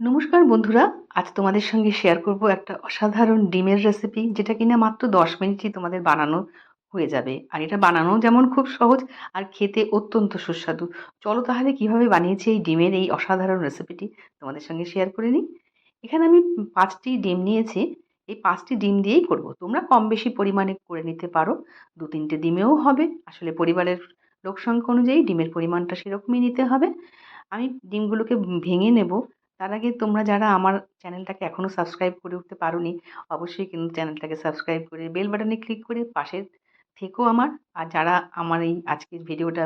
নমস্কার বন্ধুরা, আজ তোমাদের সঙ্গে শেয়ার করব একটা অসাধারণ ডিমের রেসিপি যেটা কিনা মাত্র দশ মিনিটই তোমাদের বানানো হয়ে যাবে। আর এটা বানানো যেমন খুব সহজ, আর খেতে অত্যন্ত সুস্বাদু। চলো তাহলে কীভাবে বানিয়েছি এই ডিমের এই অসাধারণ রেসিপিটি তোমাদের সঙ্গে শেয়ার করে নিই। এখানে আমি পাঁচটি ডিম নিয়েছি, এই পাঁচটি ডিম দিয়েই করব। তোমরা কম বেশি পরিমাণে করে নিতে পারো, দু তিনটে ডিমেও হবে। আসলে পরিবারের লোক সংখ্যা অনুযায়ী ডিমের পরিমাণটা সেরকমই নিতে হবে। আমি ডিমগুলোকে ভেঙে নেব তার আগে তোমরা যারা আমার চ্যানেলটাকে এখনও সাবস্ক্রাইব করে উঠতে পারোনি, অবশ্যই কিন্তু চ্যানেলটাকে সাবস্ক্রাইব করে বেল বাটনে ক্লিক করে পাশে থেকেও আমার। আর যারা আমার এই আজকের ভিডিওটা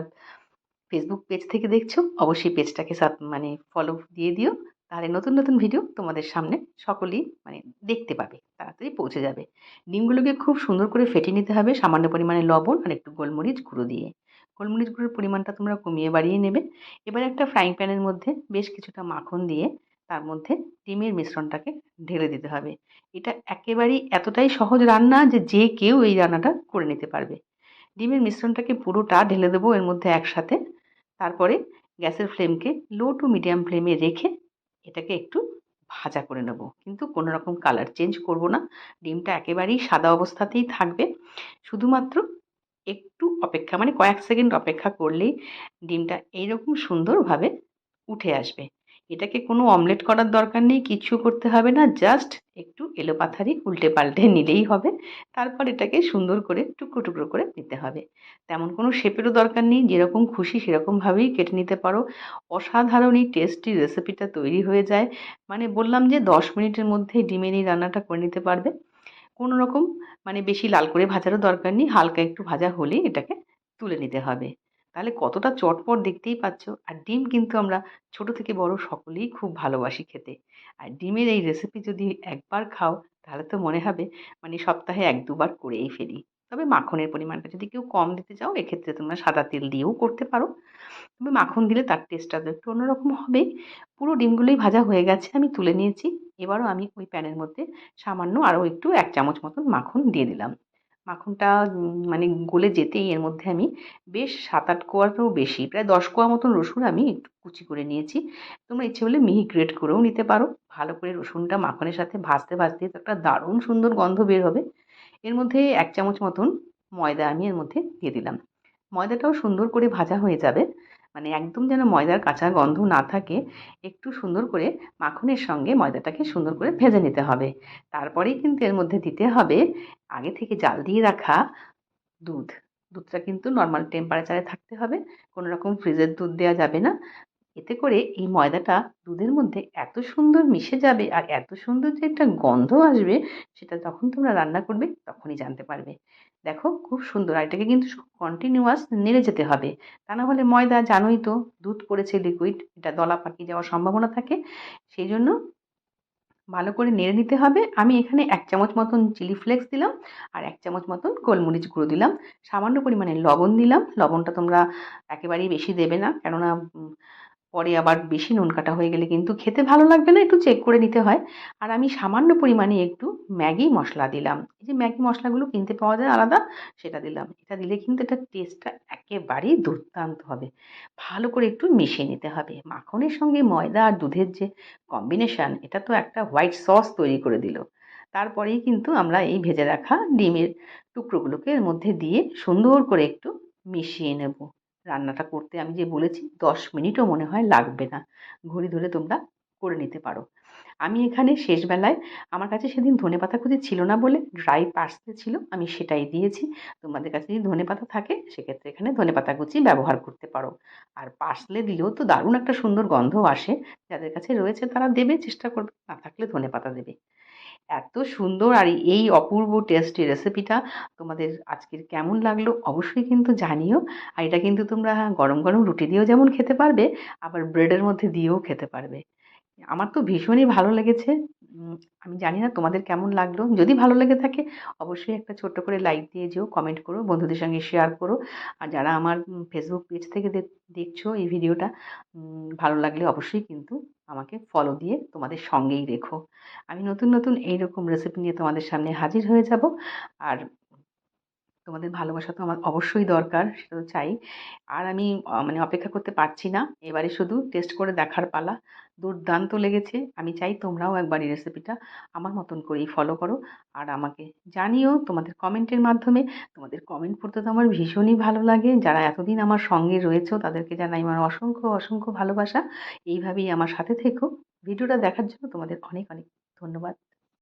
ফেসবুক পেজ থেকে দেখছ, অবশ্যই পেজটাকে মানে ফলো দিয়ে দিও। তাহলে নতুন নতুন ভিডিও তোমাদের সামনে সকলেই মানে দেখতে পাবে, তাড়াতাড়ি পৌঁছে যাবে। ডিমগুলোকে খুব সুন্দর করে ফেটে নিতে হবে সামান্য পরিমাণে লবণ আর একটু গোলমরিচ গুঁড়ো দিয়ে। গোলমরিচ গুঁড়োর পরিমাণটা তোমরা কমিয়ে বাড়িয়ে নেবে। এবার একটা ফ্রাইং প্যানের মধ্যে বেশ কিছুটা মাখন দিয়ে তার মধ্যে ডিমের মিশ্রণটাকে ঢেলে দিতে হবে। এটা একেবারেই এতটাই সহজ রান্না যে যে কেউ এই রান্নাটা করে নিতে পারবে। ডিমের মিশ্রণটাকে পুরোটা ঢেলে দেবো এর মধ্যে একসাথে। তারপরে গ্যাসের ফ্লেমকে লো টু মিডিয়াম ফ্লেমে রেখে এটাকে একটু ভাজা করে নেব। কিন্তু কোনো রকম কালার চেঞ্জ করব না। ডিমটা একেবারেই সাদা অবস্থাতেই থাকবে। শুধুমাত্র একটু অপেক্ষা মানে কয়েক সেকেন্ড অপেক্ষা করলেই ডিমটা এইরকম সুন্দরভাবে উঠে আসবে। এটাকে কোনো অমলেট করার দরকার নেই, কিছু করতে হবে না, জাস্ট একটু এলোপাথারি উল্টে পাল্টে নিলেই হবে। তারপর এটাকে সুন্দর করে টুকরো টুকরো করে নিতে হবে। তেমন কোনো শেপেরও দরকার নেই, যেরকম খুশি সেরকমভাবেই কেটে নিতে পারো। অসাধারণ এই টেস্টি রেসিপিটা তৈরি হয়ে যায়। মানে বললাম যে দশ মিনিটের মধ্যে ডিমের এই রান্নাটা করে নিতে পারবে। কোনো রকম মানে বেশি লাল করে ভাজারও দরকার নেই, হালকা একটু ভাজা হলেই এটাকে তুলে নিতে হবে। তাহলে কতটা চটপট দেখতেই পাচ্ছ। আর ডিম কিন্তু আমরা ছোট থেকে বড় সকলেই খুব ভালোবাসি খেতে। আর ডিমের এই রেসিপি যদি একবার খাও, তাহলে তো মনে হবে মানে সপ্তাহে এক দুবার করেই ফেলি। তবে মাখনের পরিমাণটা যদি কেউ কম দিতে চাও, এক্ষেত্রে তোমরা সাদা তেল দিয়েও করতে পারো। তবে মাখন দিলে তার টেস্টটা তো একটু অন্যরকম হবে। পুরো ডিমগুলোই ভাজা হয়ে গেছে, আমি তুলে নিয়েছি। এবারও আমি ওই প্যানের মধ্যে সামান্য আরও একটু এক চামচ মতন মাখন দিয়ে দিলাম। মাখনটা মানে গলে যেতেই এর মধ্যে আমি বেশ সাত আট কোয়ারও বেশি, প্রায় দশ কোয়া মতন রসুন আমি একটু কুচি করে নিয়েছি। তোমরা ইচ্ছে হলে মিহি গ্রেট করেও নিতে পারো। ভালো করে রসুনটা মাখনের সাথে ভাজতে ভাজতে একটা দারুণ সুন্দর গন্ধ বের হবে। এর মধ্যে এক চামচ মতন ময়দা আমি এর মধ্যে দিয়ে দিলাম। ময়দাটাও সুন্দর করে ভাজা হয়ে যাবে। মানে একদম যেন ময়দার কাঁচা গন্ধ না থাকে, একটু সুন্দর করে মাখনের সঙ্গে ময়দাটাকে সুন্দর করে ভেজে নিতে হবে। তারপরেই কিন্তু এর মধ্যে দিতে হবে আগে থেকে জাল দিয়ে রাখা দুধ। দুধটা কিন্তু নর্মাল টেম্পারেচারে থাকতে হবে, কোনো রকম ফ্রিজের দুধ দেওয়া যাবে না। এতে করে এই ময়দাটা দুধের মধ্যে এত সুন্দর মিশে যাবে আর এত সুন্দর যে একটা গন্ধ আসবে, সেটা যখন তোমরা রান্না করবে তখনই জানতে পারবে। দেখো, খুব সুন্দর আর এটাকে কিন্তু কন্টিনিউয়াস নেড়ে যেতে হবে। তা না হলে ময়দা জানোই তো, দুধ পড়েছে লিকুইড এটা দলা পাকিয়ে যাওয়ার সম্ভাবনা থাকে। সেই জন্য ভালো করে নেড়ে নিতে হবে। আমি এখানে এক চামচ মতন চিলি ফ্লেক্স দিলাম আর এক চামচ মতন গোলমরিচ গুঁড়ো দিলাম। সামান্য পরিমাণে লবণ দিলাম। লবণটা তোমরা একেবারেই বেশি দেবে না, কেননা পরে আবার বেশি নুন কাটা হয়ে গেলে কিন্তু খেতে ভালো লাগবে না, একটু চেক করে নিতে হয়। আর আমি সামান্য পরিমাণে একটু ম্যাগি মশলা দিলাম। এই যে ম্যাগি মশলাগুলো কিনতে পাওয়া যায় আলাদা, সেটা দিলাম। এটা দিলে কিন্তু এটা টেস্টটা একেবারেই দুর্দান্ত হবে। ভালো করে একটু মিশিয়ে নিতে হবে। মাখনের সঙ্গে ময়দা আর দুধের যে কম্বিনেশান এটা তো একটা হোয়াইট সস তৈরি করে দিল। তারপরেই কিন্তু আমরা এই ভেজে রাখা ডিমের টুকরোগুলোকে এর মধ্যে দিয়ে সুন্দর করে একটু মিশিয়ে নেব। রান্নাটা করতে আমি যে বলেছি, দশ মিনিটও মনে হয় লাগবে না। ঘড়ি ধরে তোমরা করে নিতে পারো। আমি এখানে শেষবেলায়, আমার কাছে সেদিন ধনে পাতা কুচি ছিল না বলে ড্রাই পার্সলে ছিল, আমি সেটাই দিয়েছি। তোমাদের কাছে যদি ধনে পাতা থাকে, সেক্ষেত্রে এখানে ধনে পাতা কুচি ব্যবহার করতে পারো। আর পার্সলে দিলেও তো দারুণ একটা সুন্দর গন্ধ আসে। যাদের কাছে রয়েছে তারা দেবে, চেষ্টা করবে, না থাকলে ধনে পাতা দেবে। এত সুন্দর আর এই অপূর্ব টেস্টি রেসিপিটা তোমাদের আজকের কেমন লাগল অবশ্যই কিন্তু জানিও। আর এটা কিন্তু তোমরা গরম গরম রুটি দিয়েও যেমন খেতে পারবে, আবার ব্রেডের মধ্যে দিয়েও খেতে পারবে। আমার তো ভীষণই ভালো লেগেছে। আমি জানি না তোমাদের কেমন লাগল। যদি ভালো লেগে থাকে, অবশ্যই একটা ছোট্ট করে লাইক দিয়ে যেও কমেন্ট করো, বন্ধুদের সঙ্গে শেয়ার করো। আর যারা আমার ফেসবুক পেজ থেকে দেখছ এই ভিডিওটা ভালো লাগলে অবশ্যই কিন্তু আমাকে ফলো দিয়ে তোমাদের সঙ্গেই রেখো। আমি নতুন নতুন এই রকম রেসিপি নিয়ে তোমাদের সামনে হাজির হয়ে যাব। আর তোমাদের ভালোবাসা তো আমার অবশ্যই দরকার, সেটা তো চাই। আর আমি মানে অপেক্ষা করতে পারছি না। এবারে শুধু টেস্ট করে দেখার পালা। দুর্দান্ত লেগেছে। আমি চাই তোমরাও একবার এই রেসিপিটা আমার মতন করেই ফলো করো। আর আমাকে জানিও তোমাদের কমেন্টের মাধ্যমে। তোমাদের কমেন্ট পড়তে তো আমার ভীষণই ভালো লাগে। যারা এতদিন আমার সঙ্গে রয়েছে, তাদেরকে জানাই আমার অসংখ্য অসংখ্য ভালোবাসা। এইভাবেই আমার সাথে থেকো। ভিডিওটা দেখার জন্য তোমাদের অনেক অনেক ধন্যবাদ।